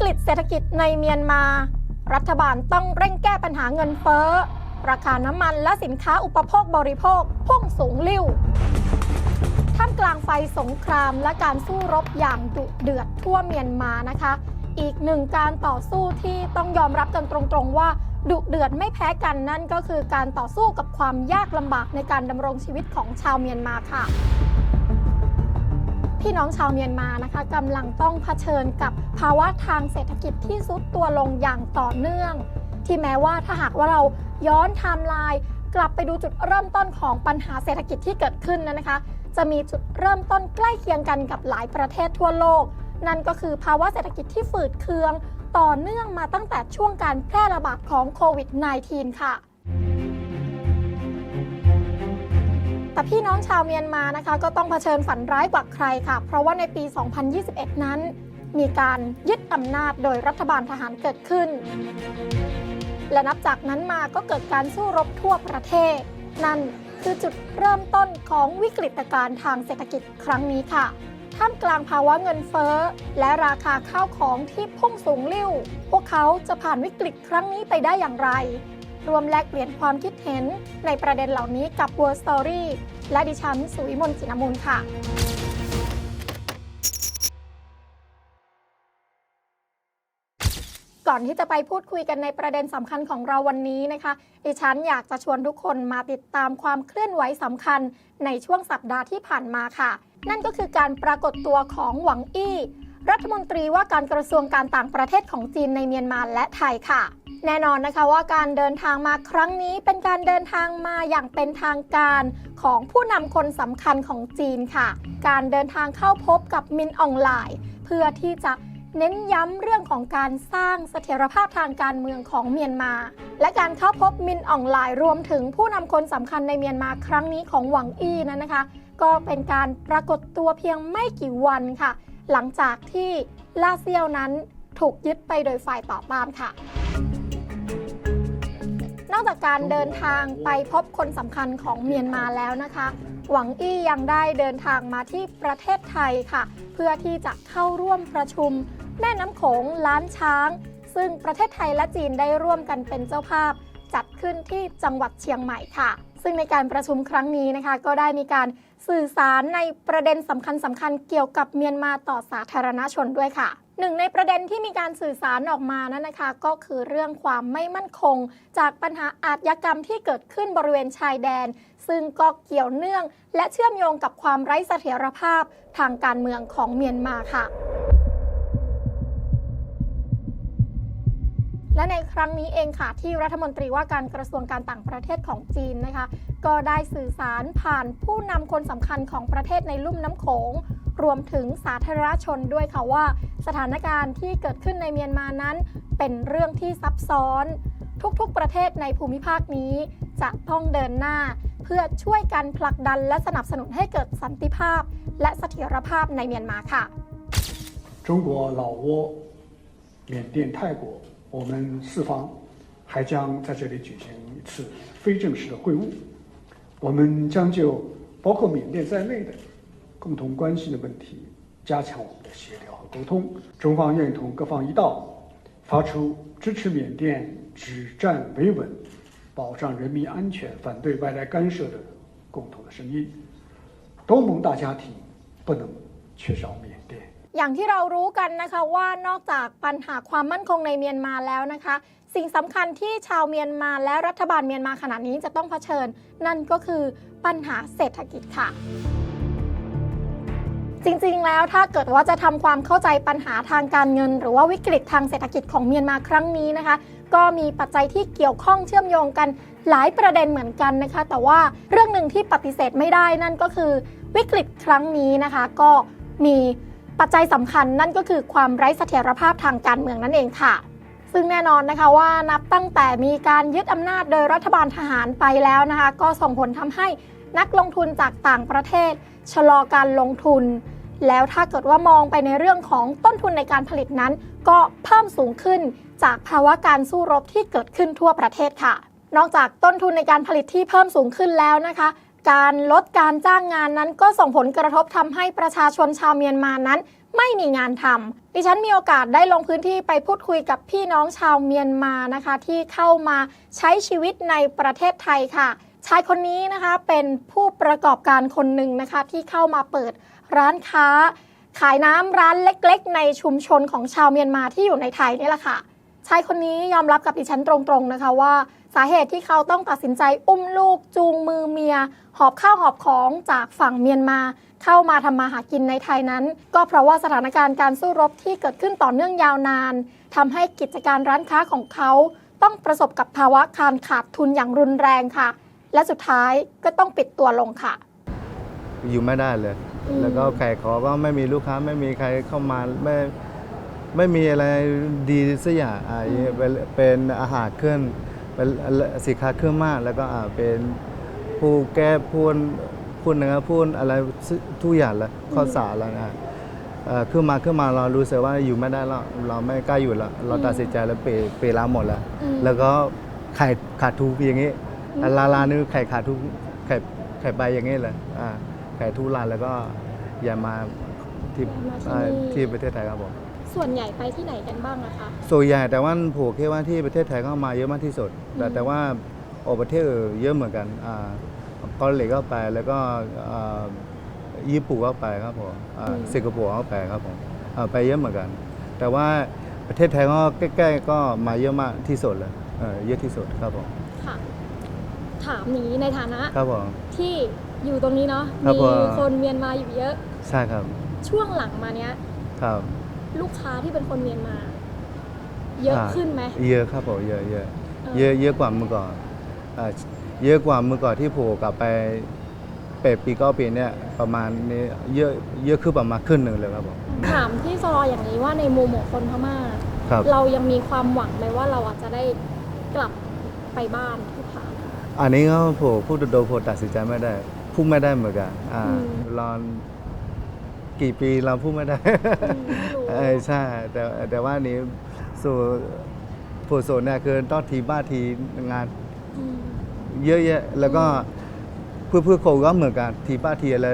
กฤตเศรษฐกิจในเมียนมา รัฐบาลต้องเร่งแก้ปัญหาเงินเฟ้อ ราคาน้ำมันและสินค้าอุปโภคบริโภคพุ่งสูงลิ่ว ท่ามกลางไฟสงครามและการสู้รบอย่างดุเดือดทั่วเมียนมานะคะ อีกหนึ่งการต่อสู้ที่ต้องยอมรับกันตรงๆว่าดุเดือดไม่แพ้กันนั่นก็คือการต่อสู้กับความยากลำบากในการดำรงชีวิตของชาวเมียนมาค่ะ พี่น้องชาวเมียนมานะคะกำลังต้องเผชิญกับภาวะทางเศรษฐกิจที่ซุดตัวลงอย่างต่อเนื่อง ที่แม้ว่าถ้าหากว่าเราย้อนไทม์ไลน์กลับไปดูจุดเริ่มต้นของปัญหาเศรษฐกิจที่เกิดขึ้นนะคะ จะมีจุดเริ่มต้นใกล้เคียงกันกับหลายประเทศทั่วโลก นั่นก็คือภาวะเศรษฐกิจที่ฝืดเคือง ต่อเนื่องมาตั้งแต่ช่วงการแพร่ระบาดของโควิด -19 ค่ะ แต่พี่น้องชาวเมียนมานะคะก็ต้องเผชิญฝันร้ายกว่าใครค่ะ เพราะว่าในปี 2021 นั้น มีการยึดอำนาจโดยรัฐบาลทหารเกิดขึ้น และนับจากนั้นมาก็เกิดการสู้รบทั่วประเทศ นั่นคือจุดเริ่มต้นของวิกฤตการณ์ทางเศรษฐกิจครั้งนี้ค่ะท่ามกลางภาวะเงินเฟ้อ และราคาข้าวของที่พุ่งสูงลิ่ว พวกเขาจะผ่านวิกฤตครั้งนี้ไปได้อย่างไร รวมแลกเปลี่ยนความคิดเห็นในประเด็นเหล่านี้กับ World Story และดิฉันสุวิมลจินมูลค่ะก่อนที่จะไปพูดคุยกันในประเด็นสำคัญของเราวันนี้นะคะ ดิฉันอยากจะชวนทุกคนมาติดตามความเคลื่อนไหวสำคัญในช่วงสัปดาห์ที่ผ่านมาค่ะ นั่นก็คือการปรากฏตัวของหวังอี้ รัฐมนตรีว่าการกระทรวงการต่างประเทศของจีนในเมียนมาและไทยค่ะ แน่นอนนะคะว่าการเดินทางมาครั้งนี้เป็นการเดินทางมาอย่างเป็นทางการของผู้นำคนสำคัญของจีนค่ะ การเดินทางเข้าพบกับมินออนไลน์เพื่อที่จะเน้นย้ำเรื่องของการสร้างเสถียรภาพทางการเมืองของเมียนมา และการเข้าพบมินออนไลน์รวมถึงผู้นำคนสำคัญในเมียนมาครั้งนี้ของหวังอี้นั้นนะคะ ก็เป็นการปรากฏตัวเพียงไม่กี่วันค่ะ หลังจากที่ลาเซียวนั้นถูกยึดไปโดยฝ่ายต่อต้านค่ะ อกจากการเดินทางไปพบคนสำคัญของเมียนมาแล้วนะคะ หวังอี้ยังได้เดินทางมาที่ประเทศไทยค่ะ เพื่อที่จะเข้าร่วมประชุม แม่น้ำโขงล้านช้าง ซึ่งประเทศไทยและจีนได้ร่วมกันเป็นเจ้าภาพ จัดขึ้นที่จังหวัดเชียงใหม่ค่ะ ซึ่งในการประชุมครั้งนี้นะคะ ก็ได้มีการสื่อสารในประเด็นสำคัญสำคัญเกี่ยวกับเมียนมาต่อสาธารณชนด้วยค่ะ หนึ่งในประเด็นที่มีการสื่อสารออกมานั้นนะคะ ก็คือเรื่องความไม่มั่นคง จากปัญหาอาชญากรรมที่เกิดขึ้นบริเวณชายแดน ซึ่งก็เกี่ยวเนื่อง และเชื่อมโยงกับความไร้เสถียรภาพทางการเมืองของเมียนมาค่ะและในครั้งนี้เองค่ะ ที่รัฐมนตรีว่าการกระทรวงการต่างประเทศของจีนนะคะ ก็ได้สื่อสารผ่านผู้นำคนสำคัญของประเทศในลุ่มน้ำโขง รวมถึงสาธารณชนด้วยค่ะว่า สถานการณ์ที่เกิดขึ้นในเมียนมานั้น เป็นเรื่องที่ซับซ้อน ทุกๆ ประเทศในภูมิภาคนี้ จะต้องเดินหน้า เพื่อช่วยกันผลักดันและสนับสนุนให้เกิดสันติภาพ และเสถียรภาพในเมียนมาค่ะ 中国、老挝、缅甸、泰国，我们四方还将在这里举行一次非正式的会晤。我们将就包括缅甸在内的 共同关心的问题，加强我们的协调和沟通。中方愿同各方一道，发出支持缅甸止战维稳、保障人民安全、反对外来干涉的共同的声音。东盟大家庭不能缺少缅甸。 อย่างที่เรารู้กันนะคะว่านอกจากปัญหาความมั่นคงในเมียนมาแล้วนะคะ สิ่งสำคัญที่ชาวเมียนมาและรัฐบาลเมียนมาขณะนี้จะต้องเผชิญ นั่นก็คือปัญหาเศรษฐกิจค่ะ จริงๆ แล้วถ้าเกิดว่าจะทำความเข้าใจปัญหาทางการเงิน หรือว่าวิกฤตทางเศรษฐกิจของเมียนมาครั้งนี้นะคะ ก็มีปัจจัยที่เกี่ยวข้องเชื่อมโยงกันหลายประเด็นเหมือนกันนะคะ แต่ว่าเรื่องหนึ่งที่ปฏิเสธไม่ได้นั่นก็คือวิกฤตครั้งนี้นะคะ ก็มีปัจจัยสำคัญนั่นก็คือความไร้เสถียรภาพทางการเมืองนั่นเองค่ะ ซึ่งแน่นอนนะคะว่านับตั้งแต่มีการยึดอำนาจโดยรัฐบาลทหารไปแล้วนะคะ ก็ส่งผลทำให้นักลงทุนจากต่างประเทศ ชะลอการลงทุน แล้วถ้าเกิดว่ามองไปในเรื่องของต้นทุนในการผลิตนั้น ก็เพิ่มสูงขึ้นจากภาวะการสู้รบที่เกิดขึ้นทั่วประเทศค่ะ นอกจากต้นทุนในการผลิตที่เพิ่มสูงขึ้นแล้วนะคะ การลดการจ้างงานนั้นก็ส่งผลกระทบทำให้ประชาชนชาวเมียนมานั้น ไม่มีงานทำดิฉันมีโอกาสได้ลงพื้นที่ไปพูดคุยกับพี่น้องชาวเมียนมานะคะ ที่เข้ามาใช้ชีวิตในประเทศไทยค่ะ ชายคนนี้นะคะเป็นผู้ประกอบการคนหนึ่งนะคะที่เข้ามาเปิดร้านค้า ขายน้ำร้านเล็ก ๆ ในชุมชนของชาวเมียนมาที่อยู่ในไทยนี่แหละค่ะชายคนนี้ยอมรับกับดิฉันตรงๆนะคะว่าสาเหตุที่เขาต้องตัดสินใจอุ้มลูกจูงมือเมีย หอบข้าวหอบของจากฝั่งเมียนมา เข้ามาทำมาหากินในไทยนั้น ก็เพราะว่าสถานการณ์การสู้รบที่เกิดขึ้นต่อเนื่องยาวนานทำให้กิจการร้านค้าของเขา ต้องประสบกับภาวะการขาดทุนอย่างรุนแรงค่ะ และสุดท้ายก็ต้องปิดตัวลงค่ะ อยู่ไม่ได้เลย อืม แล้วก็ขายของก็ไม่มีลูกค้าไม่มีใครเข้ามาไม่ไม่มีอะไรดีสักอย่างอ่าเป็นเป็นอาหารเครื่องเป็นสินค้าเครื่องมาก แล้วก็อ่าเป็นผู้แก้พูนพูดเนื้อพูดอะไรทุกอย่างเลยข้าวสารแล้วนะเอ่อขึ้นมาขึ้นมาเรารู้สึกว่าอยู่ไม่ได้แล้วเราไม่กล้าอยู่แล้วเราตัดสินใจแล้วเปเปร้านหมดแล้ว อืม แล้วก็ขายขาดทุนอย่างนี้อืม ลาลานี่ขายขาดทุนขายขายไปอย่างนี้เลยอ่าขายทุรานแล้วก็อย่ามาที่อย่ามาที่นี่อ่าที่ประเทศไทยครับผมส่วนใหญ่ไปที่ไหนกันบ้างนะคะ ส่วนใหญ่แต่ว่าผมคิดว่าที่ประเทศไทยเข้ามาเยอะมากที่สุด แต่อืมแต่ว่าออกประเทศอื่นเยอะเหมือนกันอ่าเกาหลีก็ไปแล้วก็อ่าญี่ปุ่นก็ไปครับผมอ่าสิงคโปร์ก็ไปครับผมอ่าไปเยอะเหมือนกัน แต่ว่าประเทศไทยก็ใกล้ๆก็มาเยอะมากที่สุดเลยเออเยอะที่สุดครับผมค่ะ ถามนี้ในฐานะ ครับผม ที่อยู่ตรงนี้เนาะครับมีผมคนเมียนมาอยู่เยอะ ใช่ครับ ช่วงหลังมาเนี้ย ครับ ลูกค้าที่เป็นคนเมียนมา เยอะอ่า ขึ้นไหมเยอะครับผมเยอะเยอะเออเยอะเยอะกว่าเมื่อก่อนอ่าเยอะกว่าเมื่อก่อนที่ผมกลับไปแปดปีเก้าปีเนี่ยประมาณนี้เยอะเยอะขึ้นประมาณครึ่งหนึ่งเลยครับผมถามที่ซออย่างนี้ว่าในมุมของคนพม่า ครับ เรายังมีความหวังไหมว่าเราอาจจะได้กลับไปบ้านทุกครั้ง อันนี้ก็ผมพูดโดยๆผมตัดสินใจไม่ได้พูดไม่ได้เหมือนกันอ่าอืมรอนกี่ปีเราพูดไม่ได้อืมไม่รู้เออใช่แต่แต่ว่านี้สู่ผู้ส่วนเนี่ยคือต้องทีบ้านทีงานอืมเยอะแยะแล้วก็เพื่อเพื่อโคก็เหมือนกันทีป้าทีอะไร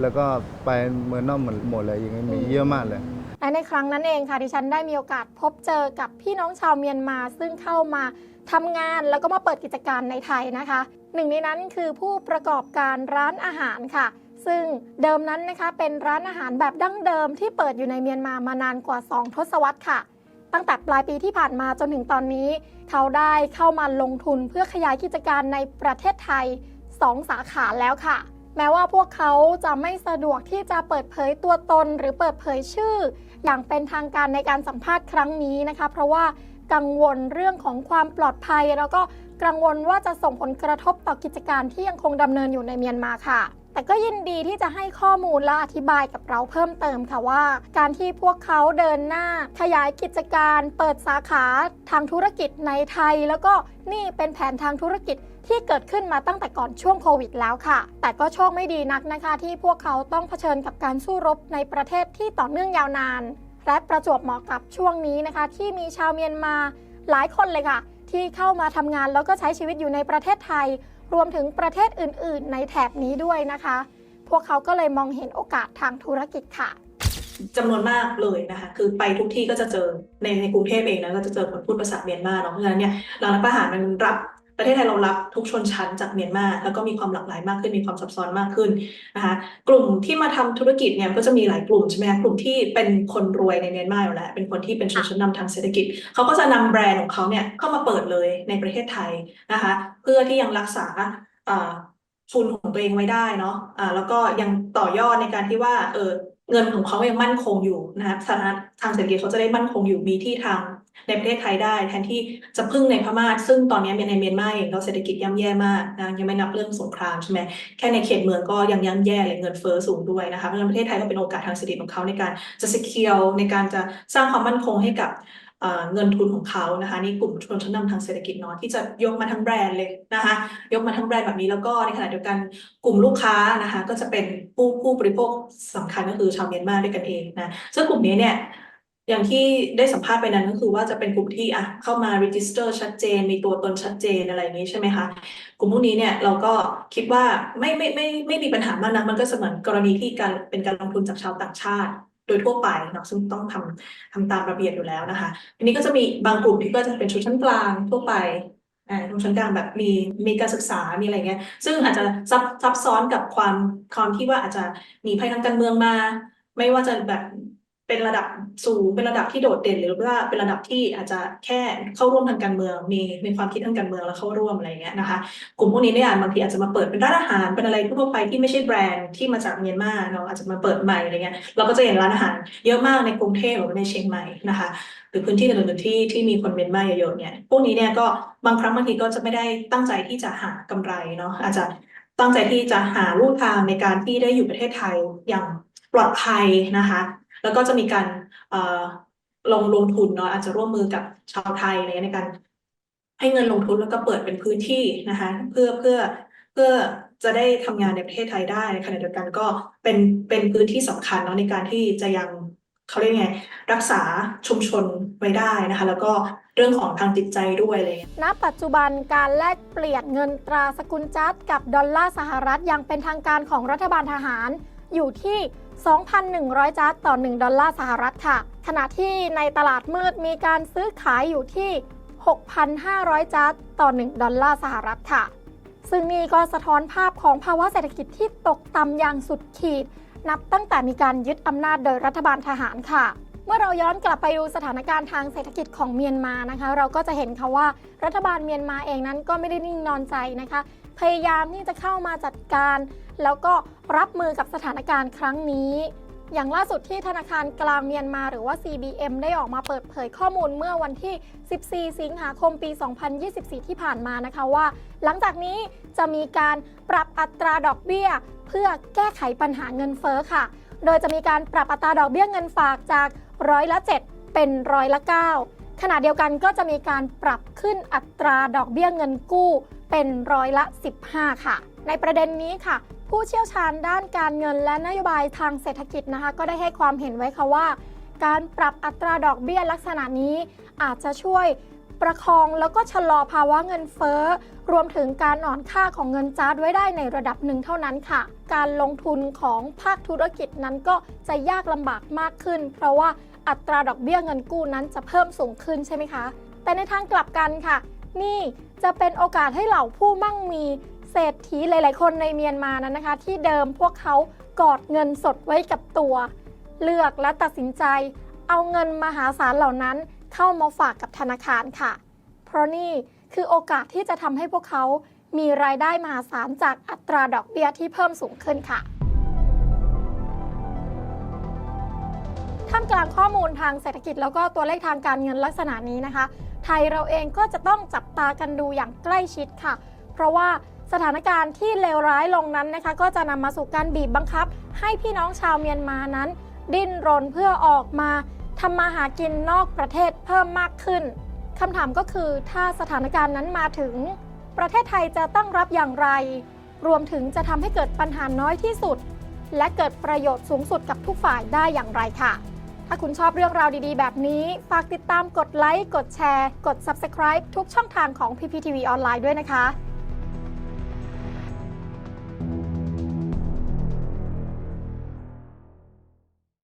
แล้วก็ไปเมืองนอกหมดหมดเลยอย่างนี้มีเยอะมากเลย และในครั้งนั้นเองค่ะดิฉันได้มีโอกาสพบเจอกับพี่น้องชาวเมียนมาซึ่งเข้ามาทำงานแล้วก็มาเปิดกิจการในไทยนะคะ หนึ่งในนั้นคือผู้ประกอบการร้านอาหารค่ะ ซึ่งเดิมนั้นนะคะเป็นร้านอาหารแบบดั้งเดิมที่เปิดอยู่ในเมียนมามานานกว่า 2 ทศวรรษค่ะ ตั้งแต่ปลายปีที่ผ่านมาจนถึงตอนนี้ เขาได้เข้ามาลงทุนเพื่อขยายกิจการในประเทศไทย 2 สาขาแล้วค่ะ แม้ว่าพวกเขาจะไม่สะดวกที่จะเปิดเผยตัวตนหรือเปิดเผยชื่อ อย่างเป็นทางการในการสัมภาษณ์ครั้งนี้นะคะ เพราะว่ากังวลเรื่องของความปลอดภัย แล้วก็กังวลว่าจะส่งผลกระทบต่อกิจการที่ยังคงดำเนินอยู่ในเมียนมาค่ะ แต่ก็ยินดีที่จะให้ข้อมูลและอธิบายกับเราเพิ่มเติมค่ะว่า การที่พวกเขาเดินหน้า ขยายกิจการ เปิดสาขาทางธุรกิจในไทย แล้วก็นี่เป็นแผนทางธุรกิจ ที่เกิดขึ้นมาตั้งแต่ก่อนช่วงโควิดแล้วค่ะ แต่ก็โชคไม่ดีนักนะคะ ที่พวกเขาต้องเผชิญกับการสู้รบในประเทศที่ต่อเนื่องยาวนาน และประจวบเหมาะกับช่วงนี้นะคะ ที่มีชาวเมียนมาหลายคนเลยค่ะ ที่เข้ามาทำงานแล้วก็ใช้ชีวิตอยู่ในประเทศไทย รวมถึงประเทศอื่น ๆ ในแถบนี้ด้วยนะคะ พวกเขาก็เลยมองเห็นโอกาสทางธุรกิจค่ะจำนวนมากเลยนะคะ คือไปทุกที่ก็จะเจอในในกรุงเทพเองนะก็จะเจอคนพูดภาษาเมียนมาเนาะเพราะฉะนั้นเนี่ยหลังรัฐประหารมันรับ ประเทศไทยเรารับทุกชนชั้นจากเมียนมาแล้วก็มีความหลากหลายมากขึ้นมีความซับซ้อนมากขึ้นนะคะกลุ่มที่มาทำธุรกิจเนี่ยก็จะมีหลายกลุ่มใช่ไหมคะกลุ่มที่เป็นคนรวยในเมียนมาอยู่แล้วเป็นคนที่เป็นชนชั้นนำทางเศรษฐกิจเขาก็จะนำแบรนด์ของเขาเนี่ยเข้ามาเปิดเลยในประเทศไทยนะคะเพื่อที่ยังรักษาทุนของตัวเองไว้ได้เนาะอ่าแล้วก็ยังต่อยอดในการที่ว่าเออเงินของเขายังมั่นคงอยู่นะคะสถานะทางเศรษฐกิจเขาจะได้มั่นคงอยู่มีที่ทาง ในประเทศไทยได้แทนที่จะพึ่งในพม่าซึ่งตอนนี้ในเมียนมาเองก็เศรษฐกิจย่ำแย่มากนะยังไม่นับเรื่องสงครามใช่ไหมแค่ในเขตเมืองก็ยังย่ำแย่เลยเงินเฟ้อสูงด้วยนะคะเพราะฉะนั้นประเทศไทยก็เป็นโอกาสทางเศรษฐกิจของเขาในการจะ secure ในการจะสร้างความมั่นคงให้กับเงินทุนของเขานะคะนี่กลุ่มชนชั้นนำทางเศรษฐกิจเนาะที่จะยกมาทั้งแบรนด์เลยนะคะยกมาทั้งแบรนด์แบบนี้แล้วก็ในขณะเดียวกันกลุ่มลูกค้านะคะก็จะเป็นผู้ผู้บริโภคสำคัญก็คือชาวเมียนมาด้วยกันเองนะซึ่งกลุ่มนี้เนี่ย อย่างที่ได้สัมภาษณ์ไปนั้นก็คือว่าจะเป็นกลุ่มที่อะเข้ามา register ชัดเจน มีตัวตนชัดเจนอะไรนี้ใช่ไหมคะ กลุ่มพวกนี้เนี่ยเราก็คิดว่าไม่ไม่ไม่ไม่มีปัญหามากนะมันก็เสมือนกรณีที่การเป็นการลงทุนจากชาวต่างชาติ โดยทั่วไปเนาะซึ่งต้องทำทำตามระเบียบอยู่แล้วนะคะทีนี้ก็จะมีบางกลุ่มที่ก็จะเป็นชนชั้นกลางทั่วไปอ่าชนชั้นกลางแบบมีมีการศึกษา มีอะไรเงี้ย ซึ่งอาจจะซับซับซ้อนกับความความที่ว่าอาจจะมีภัยทางการเมืองมา ไม่ว่าจะแบบ เป็นระดับสูงเป็นระดับที่โดดเด่นหรือว่าเป็นระดับที่อาจจะแค่เข้าร่วมทางการเมือง มีมีความคิดทางการเมืองแล้วเข้าร่วมอะไรอย่างเงี้ยนะคะกลุ่มพวกนี้เนี่ยบางทีอาจจะมาเปิดเป็นร้านอาหารเป็นอะไรทั่วไปที่ไม่ใช่แบรนด์ที่มาจากเมียนมาเนาะอาจจะมาเปิดใหม่อะไรเงี้ยเราก็จะเห็นร้านอาหารเยอะมากในกรุงเทพหรือในเชียงใหม่นะคะหรือพื้นที่อื่นๆที่ที่มีคนเมียนมาเยอะๆเนี่ยพวกนี้เนี่ยก็บางครั้งบางทีก็จะไม่ได้ตั้งใจที่จะหากำไรเนาะอาจจะตั้งใจที่จะหาลู่ทางในการที่ได้อยู่ประเทศไทยอย่างปลอดภัยนะคะ แล้วก็จะมีการลงลงทุนเนาะอาจจะร่วมมือกับชาวไทยอะไรในการ ให้เงินลงทุนแล้วก็เปิดเป็นพื้นที่นะคะเพื่อเพื่อเพื่อจะได้ทำงานในประเทศไทยได้ในขณะเดียวกันก็เป็นเป็นพื้นที่สำคัญเนาะในการที่จะยังเขาเรียกไงรักษาชุมชนไว้ได้นะคะ แล้วก็เรื่องของทางจิตใจด้วยอะไรอย่างเงี้ยณปัจจุบันการแลกเปลี่ยนเงินตราสกุลจัดกับดอลลาร์สหรัฐย่างเป็นทางการของรัฐบาลทหาร อยู่ที่ 2,100 จัดต่อ 1 ดอลลาร์สหรัฐค่ะ ขณะที่ในตลาดมืดมีการซื้อขายอยู่ที่ 6,500 จัดต่อ 1 ดอลลาร์สหรัฐค่ะ ซึ่งนี่ก็สะท้อนภาพของภาวะเศรษฐกิจที่ตกต่ำอย่างสุดขีด นับตั้งแต่มีการยึดอำนาจโดยรัฐบาลทหารค่ะ เมื่อเราย้อนกลับไปดูสถานการณ์ทางเศรษฐกิจของเมียนมานะคะ เราก็จะเห็นค่ะว่ารัฐบาลเมียนมาเองนั้นก็ไม่ได้นิ่งนอนใจนะคะ พยายามที่จะเข้ามาจัดการ แล้วก็รับมือกับสถานการณ์ครั้งนี้ อย่างล่าสุดที่ธนาคารกลางเมียนมาหรือว่า CBM ได้ออกมาเปิดเผยข้อมูลเมื่อวันที่ 14 สิงหาคมปี 2024 ที่ผ่านมานะคะว่า หลังจากนี้จะมีการปรับอัตราดอกเบี้ย เพื่อแก้ไขปัญหาเงินเฟ้อค่ะ โดยจะมีการปรับอัตราดอกเบี้ยเงินฝากจากร้อยละ 7 เป็นร้อยละ 9ขณะเดียวกันก็จะมีการปรับขึ้นอัตราดอกเบี้ยเงินกู้ เป็นร้อยละ 15 ค่ะ ในประเด็นนี้ค่ะ ผู้เชี่ยวชาญด้านการเงินและนโยบายทางเศรษฐกิจนะคะ ก็ได้ให้ความเห็นไว้ค่ะว่า การปรับอัตราดอกเบี้ยลักษณะนี้ อาจจะช่วยประคองแล้วก็ชะลอภาวะเงินเฟ้อ รวมถึงการอ่อนค่าของเงินจาดไว้ได้ในระดับหนึ่งเท่านั้นค่ะ การลงทุนของภาคธุรกิจนั้นก็จะยากลำบากมากขึ้น เพราะว่าอัตราดอกเบี้ยเงินกู้นั้นจะเพิ่มสูงขึ้นใช่ไหมคะ แต่ในทางกลับกันค่ะ นี่ จะเป็นโอกาสให้เหล่าผู้มั่งมีเศรษฐีหลาย ๆ คนในเมียนมานั้นนะคะ ที่เดิมพวกเขากอดเงินสดไว้กับตัว เลือกและตัดสินใจ เอาเงินมหาศาลเหล่านั้นเข้ามาฝากกับธนาคารค่ะ เพราะนี่คือโอกาสที่จะทำให้พวกเขามีรายได้มหาศาลจากอัตราดอกเบี้ยที่เพิ่มสูงขึ้นค่ะท่ามกลางข้อมูลทางเศรษฐกิจแล้วก็ตัวเลขทางการเงินลักษณะนี้นะคะ ไทยเราเองก็จะต้องจับตากันดูอย่างใกล้ชิดค่ะ เพราะว่าสถานการณ์ที่เลวร้ายลงนั้นนะคะ ก็จะนำมาสู่การบีบบังคับ ให้พี่น้องชาวเมียนมานั้น ดิ้นรนเพื่อออกมาทำมาหากินนอกประเทศเพิ่มมากขึ้นคำถามก็คือถ้าสถานการณ์นั้นมาถึง ประเทศไทยจะตั้งรับอย่างไร รวมถึงจะทำให้เกิดปัญหาน้อยที่สุด และเกิดประโยชน์สูงสุดกับทุกฝ่ายได้อย่างไรค่ะ ถ้าคุณชอบเรื่องราวดีๆ แบบนี้ ฝากติดตามกดไลค์ กดแชร์ กด Subscribe ทุกช่องทางของ PPTV ออนไลน์ด้วยนะคะ